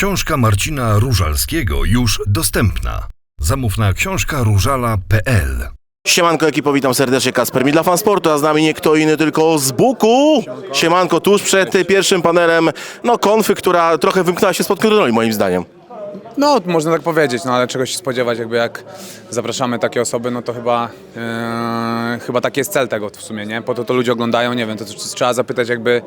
Książka Marcina Różalskiego już dostępna. Zamów na książkaróżala.pl Siemanko ekipo, witam serdecznie, Kasper Midla Fan Sportu, a z nami nie kto inny tylko z Buku. Siemanko, tuż przed pierwszym panelem, no konfy, która trochę wymknęła się spod kontroli moim zdaniem. No, można tak powiedzieć, no ale czego się spodziewać, jakby jak zapraszamy takie osoby, no to chyba, e, chyba taki jest cel tego w sumie, nie? Po to to ludzie oglądają, nie wiem, to, to trzeba zapytać jakby,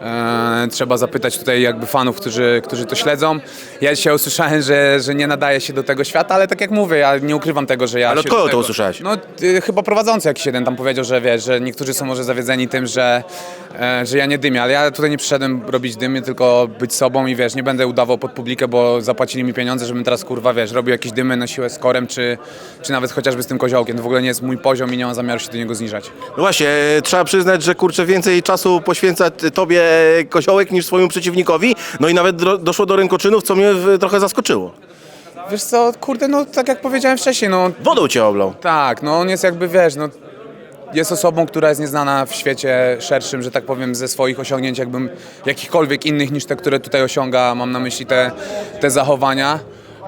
e, trzeba zapytać tutaj jakby fanów, którzy, którzy to śledzą. Ja dzisiaj usłyszałem, że, że nie nadaje się do tego świata, ale tak jak mówię, ja nie ukrywam tego, że ja Ale od się kogo to tego- usłyszałeś? No, y, chyba prowadzący jakiś jeden tam powiedział, że wiesz, że niektórzy są może zawiedzeni tym, że, e, że ja nie dymię, ale ja tutaj nie przyszedłem robić dymy, tylko być sobą i wiesz, nie będę udawał pod publikę, bo zapłacili mi pieniądze, żebym teraz kurwa, wiesz, robił jakieś dymy na siłę z korem, czy, czy nawet chociażby z tym koziołkiem. To w ogóle nie jest mój poziom i nie mam zamiaru się do niego zniżać. No właśnie, e, trzeba przyznać, że kurczę więcej czasu poświęca t- tobie Koziołek niż swojemu przeciwnikowi, no i nawet dro- doszło do rękoczynów, co mnie w- trochę zaskoczyło. Wiesz co, kurde, no tak jak powiedziałem wcześniej, no Wodą cię oblał. Tak, no on jest jakby, wiesz, no jest osobą, która jest nieznana w świecie szerszym, że tak powiem, ze swoich osiągnięć, jakbym jakichkolwiek innych niż te, które tutaj osiąga, mam na myśli te, te zachowania.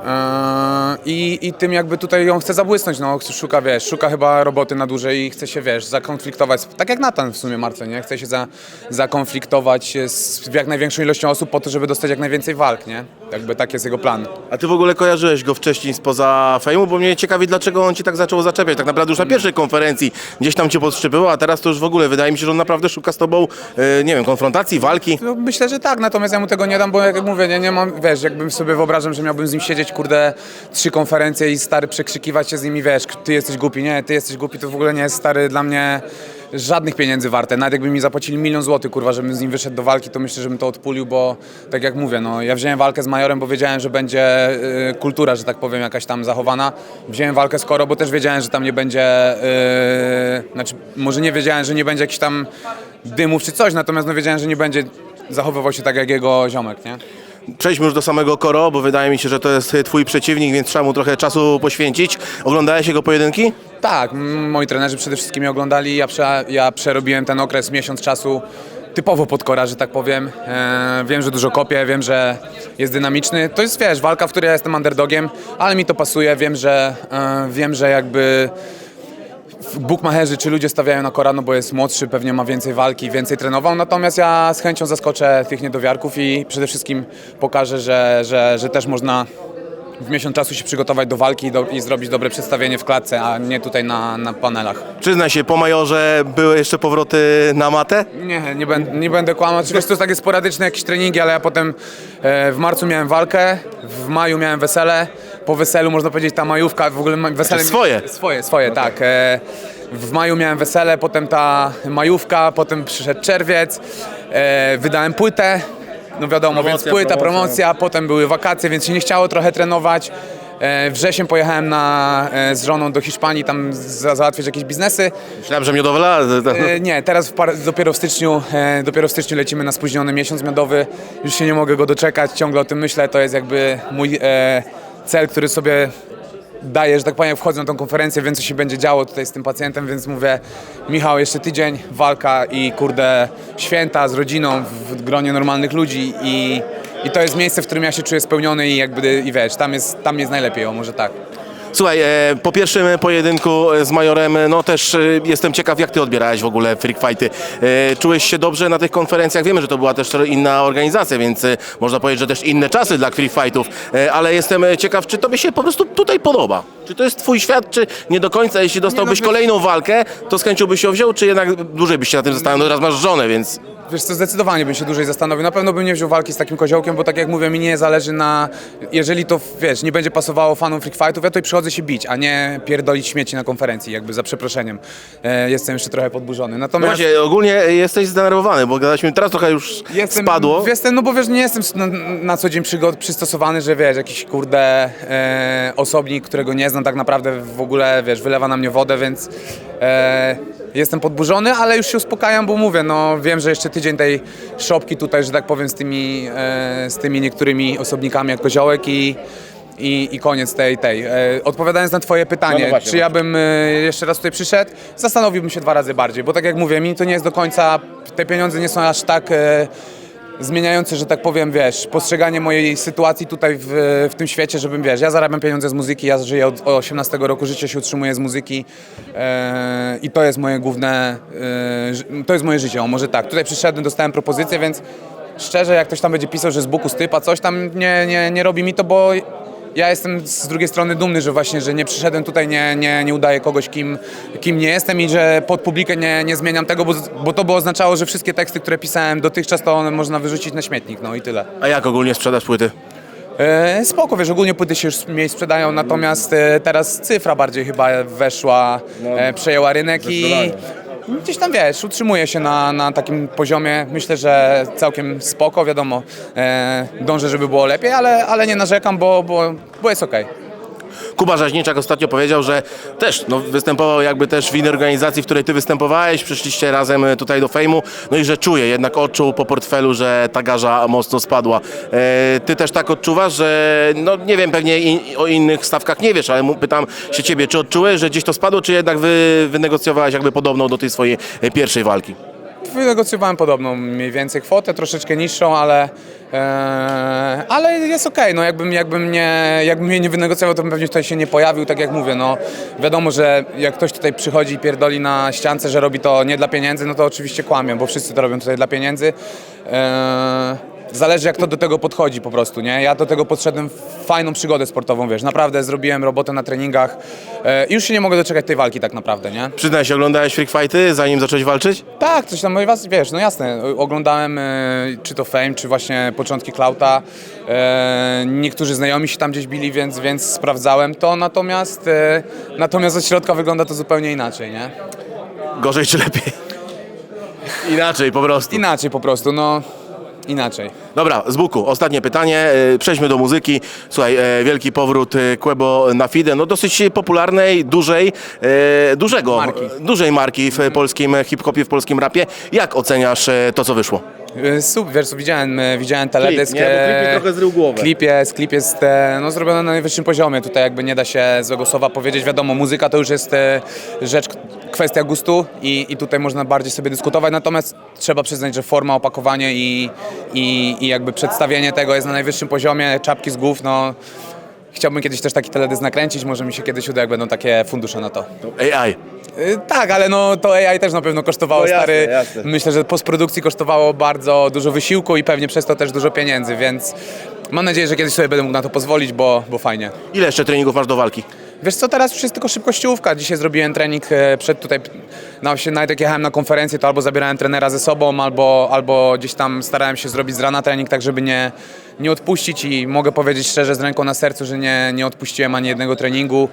Eee, I, I tym jakby tutaj ją chce zabłysnąć, no szuka, wiesz, szuka chyba roboty na dłużej i chce się, wiesz, zakonfliktować, tak jak Natan w sumie Marce, nie? Chce się za, zakonfliktować z jak największą ilością osób po to, żeby dostać jak najwięcej walk, nie? Jakby tak jest jego plan. A ty w ogóle kojarzyłeś go wcześniej spoza fejmu, bo mnie ciekawi, dlaczego on ci tak zaczął zaczepiać. Tak naprawdę już na pierwszej konferencji gdzieś tam cię podszczypywał, a teraz to już w ogóle wydaje mi się, że on naprawdę szuka z tobą, e, nie wiem, konfrontacji, walki. No, myślę, że tak, natomiast ja mu tego nie dam, bo jak mówię, nie, nie mam, wiesz, jakbym sobie wyobrażam, że miałbym z nim siedzieć, kurde, trzy konferencje i stary przekrzykiwać się z nimi, wiesz, ty jesteś głupi, nie, ty jesteś głupi, to w ogóle nie jest stary dla mnie żadnych pieniędzy warte. Nawet jakby mi zapłacili milion złotych, kurwa, żebym z nim wyszedł do walki, to myślę, żebym to odpulił, bo tak jak mówię, no, ja wziąłem walkę z Majorem, bo wiedziałem, że będzie y, kultura, że tak powiem, jakaś tam zachowana. Wziąłem walkę z Koro, bo też wiedziałem, że tam nie będzie, y, znaczy, może nie wiedziałem, że nie będzie jakichś tam dymów czy coś, natomiast no wiedziałem, że nie będzie zachowywał się tak jak jego ziomek, nie? Przejdźmy już do samego Koro, bo wydaje mi się, że to jest twój przeciwnik, więc trzeba mu trochę czasu poświęcić. Oglądałeś jego pojedynki? Tak, moi trenerzy przede wszystkim mnie oglądali, ja, prze, ja przerobiłem ten okres, miesiąc czasu typowo pod kora, że tak powiem. E, wiem, że dużo kopie, wiem, że jest dynamiczny. To jest, wiesz, walka, w której ja jestem underdogiem, ale mi to pasuje, wiem, że, e, wiem, że jakby Bukmacherzy czy ludzie stawiają na Kora, no bo jest młodszy, pewnie ma więcej walki, więcej trenował, natomiast ja z chęcią zaskoczę tych niedowiarków i przede wszystkim pokażę, że, że, że też można w miesiąc czasu się przygotować do walki i, do, i zrobić dobre przedstawienie w klatce, a nie tutaj na, na panelach. Przyznaj się, po majorze były jeszcze powroty na matę? Nie, nie, będę, nie będę kłamał. Oczywiście to są takie sporadyczne jakieś treningi, ale ja potem e, w marcu miałem walkę, w maju miałem wesele. Po weselu można powiedzieć ta majówka, w ogóle wesele... swoje. Swoje, swoje, tak. E, w maju miałem wesele, potem ta majówka, potem przyszedł czerwiec, e, wydałem płytę. No wiadomo, Promocja, więc płyta, promocja. promocja, potem były wakacje, więc się nie chciało trochę trenować. E, wrzesień pojechałem na, e, z żoną do Hiszpanii, tam za, załatwiać jakieś biznesy. Myślałem, że miodowela. E, nie, teraz w par- dopiero, w styczniu, e, dopiero w styczniu lecimy na spóźniony miesiąc miodowy. Już się nie mogę go doczekać, ciągle o tym myślę. To jest jakby mój e, cel, który sobie daję, że tak powiem, wchodzę na tą konferencję, wiem co się będzie działo tutaj z tym pacjentem, więc mówię Michał, jeszcze tydzień, walka i kurde święta z rodziną w gronie normalnych ludzi i, i to jest miejsce, w którym ja się czuję spełniony i jakby, i wiesz, tam jest, tam jest najlepiej, o może tak. Słuchaj, e, po pierwszym pojedynku z majorem, no też e, jestem ciekaw, jak ty odbierałeś w ogóle freak fighty. E, Czułeś się dobrze na tych konferencjach? Wiemy, że to była też inna organizacja, więc e, można powiedzieć, że też inne czasy dla freak fightów, E, ale jestem e, ciekaw, czy tobie się po prostu tutaj podoba? Czy to jest twój świat, czy nie do końca, jeśli dostałbyś wiesz- kolejną walkę, to z chęcią byś się wziął, czy jednak dłużej byś się na tym zastanowił? No teraz masz żonę, więc... Wiesz co, zdecydowanie bym się dłużej zastanowił. Na pewno bym nie wziął walki z takim koziołkiem, bo tak jak mówię, mi nie zależy na... Jeżeli to, wiesz, nie będzie pasowało fanom freak fightów, ja tutaj przychodzę się bić, a nie pierdolić śmieci na konferencji, jakby za przeproszeniem. E, jestem jeszcze trochę podburzony. No Natomiast... właśnie, ogólnie jesteś zdenerwowany, bo gadaliśmy, teraz trochę już Jestem, spadło. Jestem, no bo wiesz, nie jestem na, na co dzień przygod, przystosowany, że wiesz, jakiś kurde e, osobnik, którego nie znam tak naprawdę w ogóle, wiesz, wylewa na mnie wodę, więc e, jestem podburzony, ale już się uspokajam, bo mówię, no wiem, że jeszcze tydzień tej szopki tutaj, że tak powiem, z tymi, e, z tymi niektórymi osobnikami jak koziołek i i, i koniec tej, tej. E, odpowiadając na twoje pytanie, No, no właśnie, czy ja bym e, jeszcze raz tutaj przyszedł, zastanowiłbym się dwa razy bardziej, bo tak jak mówię, mi to nie jest do końca, te pieniądze nie są aż tak... E, zmieniający, że tak powiem, wiesz, postrzeganie mojej sytuacji tutaj w, w tym świecie, żebym, wiesz, ja zarabiam pieniądze z muzyki, ja żyję od 18 roku życia, się utrzymuję z muzyki e, i to jest moje główne, e, to jest moje życie, o może tak. Tutaj przyszedłem, dostałem propozycję, więc szczerze, jak ktoś tam będzie pisał, że z buku stypa, coś tam nie, nie, nie robi mi to, bo ja jestem z drugiej strony dumny, że właśnie, że nie przyszedłem tutaj, nie, nie, nie udaję kogoś, kim, kim nie jestem i że pod publikę nie, nie zmieniam tego, bo, bo to by oznaczało, że wszystkie teksty, które pisałem dotychczas, to one można wyrzucić na śmietnik, no i tyle. A jak ogólnie sprzedaż płyty? E, spoko, wiesz, ogólnie płyty się już mniej sprzedają, natomiast e, teraz cyfra bardziej chyba weszła, e, przejęła rynek i gdzieś tam, wiesz, utrzymuje się na, na takim poziomie, myślę, że całkiem spoko, wiadomo, e, dążę, żeby było lepiej, ale, ale nie narzekam, bo, bo, bo jest okej. Kuba Rzeźniczak ostatnio powiedział, że też no, występował jakby też w innej organizacji, w której ty występowałeś, przyszliście razem e, tutaj do fejmu, no i że czuje, jednak odczuł po portfelu, że ta garza mocno spadła. E, ty też tak odczuwasz, że no nie wiem, pewnie i, o innych stawkach nie wiesz, ale pytam się ciebie, czy odczułeś, że gdzieś to spadło, czy jednak wy, wynegocjowałeś jakby podobną do tej swojej e, pierwszej walki? Wynegocjowałem podobną mniej więcej kwotę, troszeczkę niższą, ale, e, ale jest okej. No jakbym, jakbym, nie, jakbym mnie nie wynegocjował, to bym pewnie tutaj się nie pojawił, tak jak mówię. No, wiadomo, że jak ktoś tutaj przychodzi i pierdoli na ściance, że robi to nie dla pieniędzy, no to oczywiście kłamię, bo wszyscy to robią tutaj dla pieniędzy. E, Zależy jak to do tego podchodzi po prostu, nie? Ja do tego podszedłem w fajną przygodę sportową, wiesz, naprawdę zrobiłem robotę na treningach e, i już się nie mogę doczekać tej walki tak naprawdę, nie? Przyznaj się, oglądałeś freak fighty, zanim zacząłeś walczyć? Tak, coś tam, was- wiesz, no jasne, oglądałem e, czy to Fame, czy właśnie początki Klauta. E, niektórzy znajomi się tam gdzieś bili, więc, więc sprawdzałem to, natomiast, e, natomiast od środka wygląda to zupełnie inaczej, nie? Gorzej czy lepiej? Inaczej po prostu. Inaczej po prostu, no, inaczej. Dobra, z buku, ostatnie pytanie, e, przejdźmy do muzyki. Słuchaj, e, wielki powrót e, Quebo na Fide, no dosyć popularnej, dużej, e, dużego, Marki. dużej marki w polskim hip-hopie, w polskim rapie. Jak oceniasz e, to, co wyszło? E, Super, wiesz co, widziałem, e, widziałem teledysk. nie? Bo klip mi e, trochę zrył głowę. Klip jest, klip jest e, no, zrobiony na najwyższym poziomie, tutaj jakby nie da się złego słowa powiedzieć. Wiadomo, muzyka to już jest rzecz, kwestia gustu i, i tutaj można bardziej sobie dyskutować, natomiast trzeba przyznać, że forma, opakowanie i, i, i jakby przedstawienie tego jest na najwyższym poziomie, czapki z głów, no... Chciałbym kiedyś też taki teledysk nakręcić, może mi się kiedyś uda, jak będą takie fundusze na to. AI. Y, Tak, ale no to AI też na pewno kosztowało No jasne, stary. jasne. Myślę, że postprodukcji kosztowało bardzo dużo wysiłku i pewnie przez to też dużo pieniędzy, więc mam nadzieję, że kiedyś sobie będę mógł na to pozwolić, bo, bo fajnie. Ile jeszcze treningów masz do walki? Wiesz co, teraz już jest tylko szybkościówka. Dzisiaj zrobiłem trening e, przed tutaj, na się nawet jak jechałem na konferencję, to albo zabierałem trenera ze sobą, albo, albo gdzieś tam starałem się zrobić z rana trening, tak żeby nie, nie odpuścić i mogę powiedzieć szczerze z ręką na sercu, że nie, nie odpuściłem ani jednego treningu,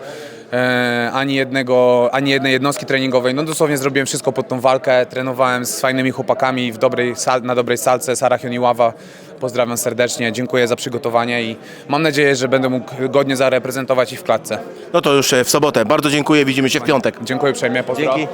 ani, jednego, ani jednej jednostki treningowej. No dosłownie zrobiłem wszystko pod tą walkę, trenowałem z fajnymi chłopakami w dobrej sal, na dobrej salce, Sara Hioniława. Pozdrawiam serdecznie, dziękuję za przygotowanie i mam nadzieję, że będę mógł godnie zareprezentować ich w klatce. No to już e, w sobotę. Bardzo dziękuję, widzimy się w piątek. Dziękuję uprzejmie, pozdro. Dzięki.